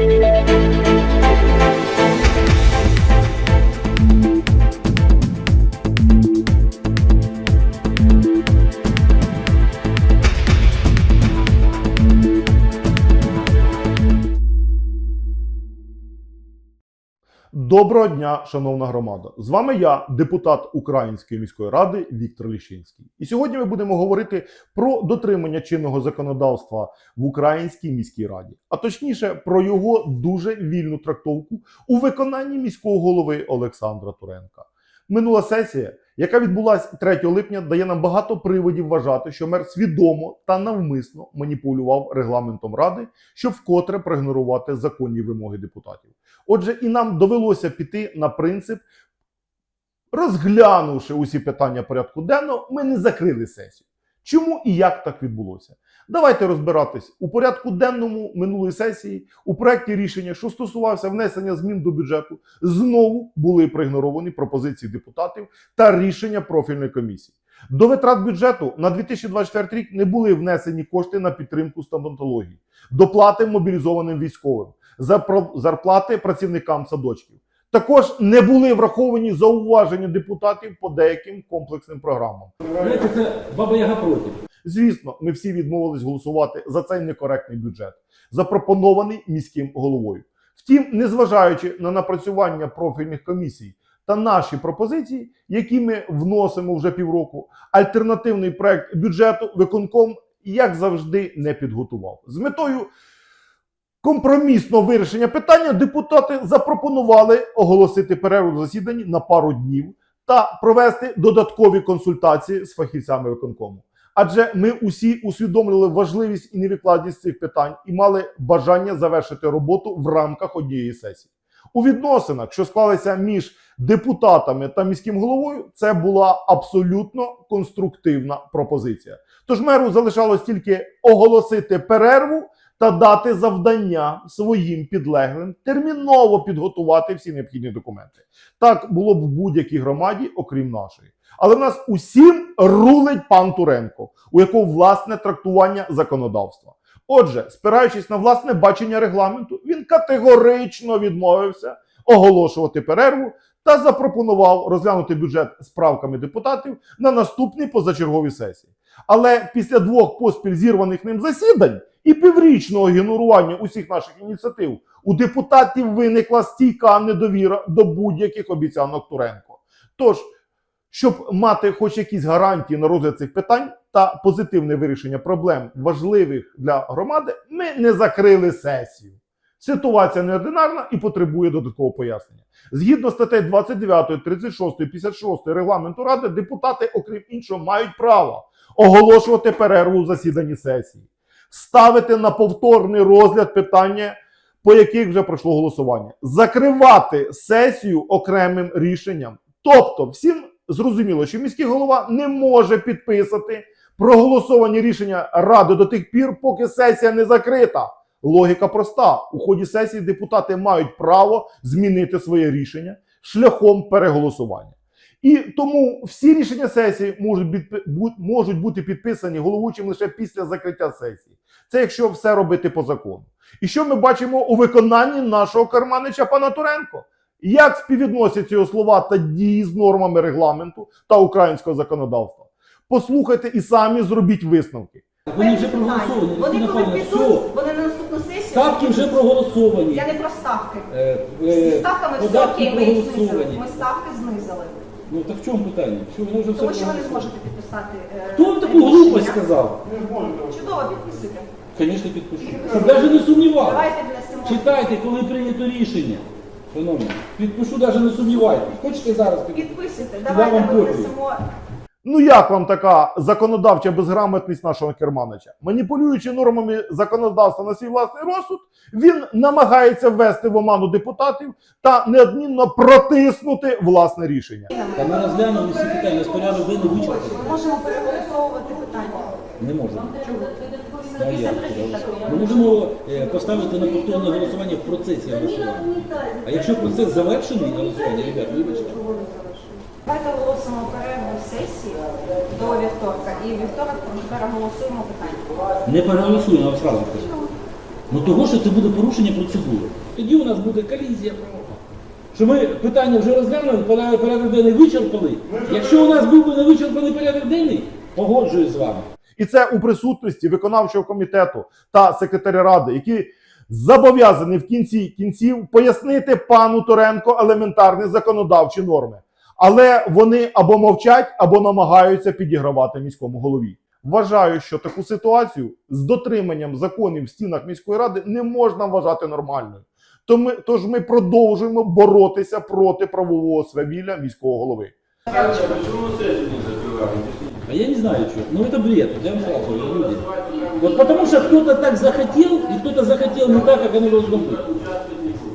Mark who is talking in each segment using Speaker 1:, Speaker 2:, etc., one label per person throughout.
Speaker 1: Thank you. Доброго дня, шановна громада! З вами я, депутат Української міської ради Віктор Ліщинський. І сьогодні ми будемо говорити про дотримання чинного законодавства в Українській міській раді, а точніше про його дуже вільну трактовку у виконанні міського голови Олександра Туренка. Минула сесія, яка відбулася 3 липня, дає нам багато приводів вважати, що мер свідомо та навмисно маніпулював регламентом ради, щоб вкотре проігнорувати законні вимоги депутатів. Отже, і нам довелося піти на принцип, розглянувши усі питання порядку денного, ми не закрили сесію. Чому і як так відбулося? Давайте розбиратись у порядку денному минулої сесії у проєкті рішення, що стосувався внесення змін до бюджету, знову були проігноровані пропозиції депутатів та рішення профільної комісії. До витрат бюджету на 2024 рік не були внесені кошти на підтримку стоматології, доплати мобілізованим військовим, зарплати працівникам садочків. Також не були враховані зауваження депутатів по деяким комплексним програмам.
Speaker 2: Знаєте, це баба Яга проти.
Speaker 1: Звісно, ми всі відмовились голосувати за цей некоректний бюджет, запропонований міським головою. Втім, незважаючи на напрацювання профільних комісій та наші пропозиції, які ми вносимо вже півроку, альтернативний проект бюджету виконком, як завжди, не підготував. З метою компромісного вирішення питання депутати запропонували оголосити перерву засіданні на пару днів та провести додаткові консультації з фахівцями виконкому. Адже ми усі усвідомлювали важливість і невідкладність цих питань і мали бажання завершити роботу в рамках однієї сесії. У відносинах, що склалися між депутатами та міським головою, це була абсолютно конструктивна пропозиція. Тож меру залишалось тільки оголосити перерву та дати завдання своїм підлеглим терміново підготувати всі необхідні документи. Так було б в будь-якій громаді, окрім нашої. Але в нас усім рулить пан Туренко, у якого власне трактування законодавства. Отже, спираючись на власне бачення регламенту, він категорично відмовився оголошувати перерву та запропонував розглянути бюджет з правками депутатів на наступній позачерговій сесії. Але після двох поспіль зірваних ним засідань і піврічного ігнорування усіх наших ініціатив у депутатів виникла стійка недовіра до будь-яких обіцянок Туренко. Тож, щоб мати хоч якісь гарантії на розгляд цих питань та позитивне вирішення проблем важливих для громади, ми не закрили сесію. Ситуація неординарна і потребує додаткового пояснення. Згідно статей 29, 36, 56 регламенту ради, депутати, окрім іншого, мають право оголошувати перерву у засіданні сесії, ставити на повторний розгляд питання, по яких вже пройшло голосування, закривати сесію окремим рішенням. Тобто, всім зрозуміло, що міський голова не може підписати проголосовані рішення ради до тих пір, поки сесія не закрита. Логіка проста: у ході сесії депутати мають право змінити своє рішення шляхом переголосування. І тому всі рішення сесії можуть, бід- бу- можуть бути підписані головуючим лише після закриття сесії. Це якщо все робити по закону. І що ми бачимо у виконанні нашого карманича пана Туренко? Як співвідносяться його слова та дії з нормами регламенту та українського законодавства? Послухайте і самі зробіть висновки.
Speaker 2: Вони вже проголосовані.
Speaker 3: Вони коли підуть,
Speaker 2: все.
Speaker 3: вони на наступну сесію.
Speaker 2: Ставки вже проголосовані.
Speaker 3: Я не про ставки.
Speaker 2: Е,
Speaker 3: Зі
Speaker 2: е,
Speaker 3: ставками все окей, ми їх. Ми ставки.
Speaker 2: Ну так в чому питання? Що вони вже все
Speaker 3: Тому що ви не зможете підписати. е,
Speaker 2: Хто вам таку
Speaker 3: рішення.
Speaker 2: глупость сказав?
Speaker 3: Чудово, підписуйте.
Speaker 2: Звісно, підпишу. Щоб навіть не сумнівався.
Speaker 3: Давайте внесемо.
Speaker 2: Читайте, коли прийнято рішення. Шановні, підпишу, навіть не сумнівайтесь. Хочете зараз підпишу?
Speaker 3: Підписуйте. Давайте
Speaker 2: вам
Speaker 3: ми
Speaker 2: копію.
Speaker 3: внесемо.
Speaker 1: Ну як вам така законодавча безграмотність нашого керманича? Маніпулюючи нормами законодавства на свій власний розсуд, він намагається ввести в оману депутатів та неодмінно протиснути власне рішення.
Speaker 2: Та ми розглянули всі питання, з порядок денний вичерпаний.
Speaker 3: Ми можемо переголосовувати питання.
Speaker 2: Не можемо. Ну, як? Ми можемо е, поставити на повторне голосування в процесі голосування. А якщо процес завершений голосування, ребят, вибачте.
Speaker 3: Давайте оголосимо перерву сесії до вівторка. І вівторок переголосуємо питання.
Speaker 2: Не переголосуємо, а сразу кажу. Ну того, що це буде порушення процедури. Тоді у нас буде колізія права. Що ми питання вже розглянули, порядок порядок денний вичерпали. Якщо у нас був би не вичерпаний порядок денний, погоджуюсь з вами.
Speaker 1: І це у присутності виконавчого комітету та секретаря ради, які зобов'язані в кінці кінців пояснити пану Торенко елементарні законодавчі норми. Але вони або мовчать, або намагаються підігравати міському голові. Вважаю, що таку ситуацію з дотриманням законів в стінах міської ради не можна вважати нормальною. То ми, тож ми продовжуємо боротися проти правового свавілля міського голови.
Speaker 2: А я не знаю, что. Ну это бред, я вам люди. Вот потому что кто-то так захотел, и кто-то не так, как оно должно быть.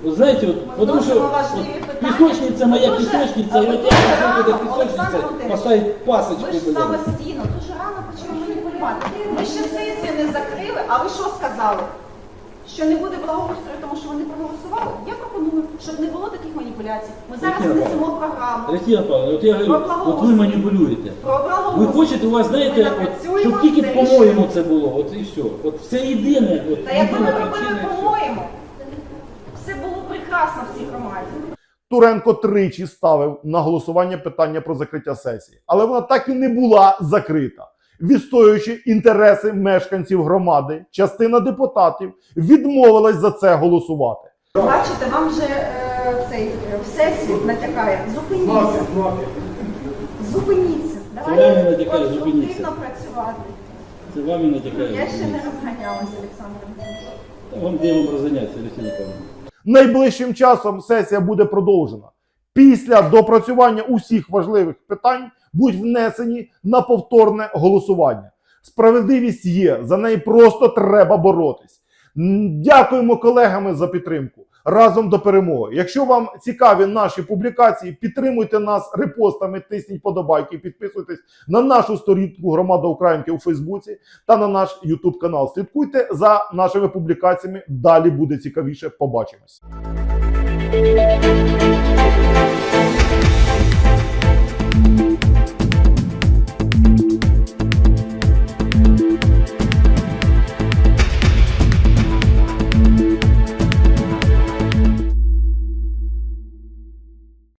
Speaker 2: Вот знаете, вот, потому что песочница моя песочница, и вот я хочу этой песочнице поставить пасочку.
Speaker 3: Ви ж
Speaker 2: блин.
Speaker 3: самостійно, дуже рано почали маніпулювати. Ми ще сесію не закрили, а ви що сказали? Що не буде благоустрою, тому що вони проголосували? Я пропоную, щоб не було таких маніпуляцій. Ми зараз
Speaker 2: Тетяна
Speaker 3: внесемо програму
Speaker 2: Алексей Павловна, вот я говорю, вот ви маніпулюєте.
Speaker 3: про
Speaker 2: Ви хочете, у вас,
Speaker 3: Ми
Speaker 2: знаєте, от,
Speaker 3: напрацюємо
Speaker 2: щоб тільки
Speaker 3: це
Speaker 2: по-моєму це було, от і все. От все єдине, от
Speaker 3: Та якби ми
Speaker 2: єдина
Speaker 3: робили
Speaker 2: і все.
Speaker 3: по-моєму, все було прекрасно в цій громаді.
Speaker 1: Туренко тричі ставив на голосування питання про закриття сесії, але вона так і не була закрита. Відстоюючи інтереси мешканців громади, частина депутатів відмовилась за це голосувати.
Speaker 3: Бачите, вам вже е, цей е, в сесії натякає. Зупиніться. Зупиніться. Давайте
Speaker 2: натякає, зупиніться.
Speaker 3: працювати.
Speaker 2: Це вам і натякає.
Speaker 3: Я ще не розганялася, Олександр.
Speaker 2: Вам де вам розганяться, Алексей Павловна.
Speaker 1: Найближчим часом сесія буде продовжена. Після допрацювання усіх важливих питань будуть внесені на повторне голосування. Справедливість є, за неї просто треба боротись. Дякуємо колегами за підтримку. Разом до перемоги. Якщо вам цікаві наші публікації, підтримуйте нас репостами, тисніть подобайки, підписуйтесь на нашу сторінку Громада Українки у Фейсбуці та на наш Ютуб канал. Слідкуйте за нашими публікаціями. Далі буде цікавіше. Побачимось.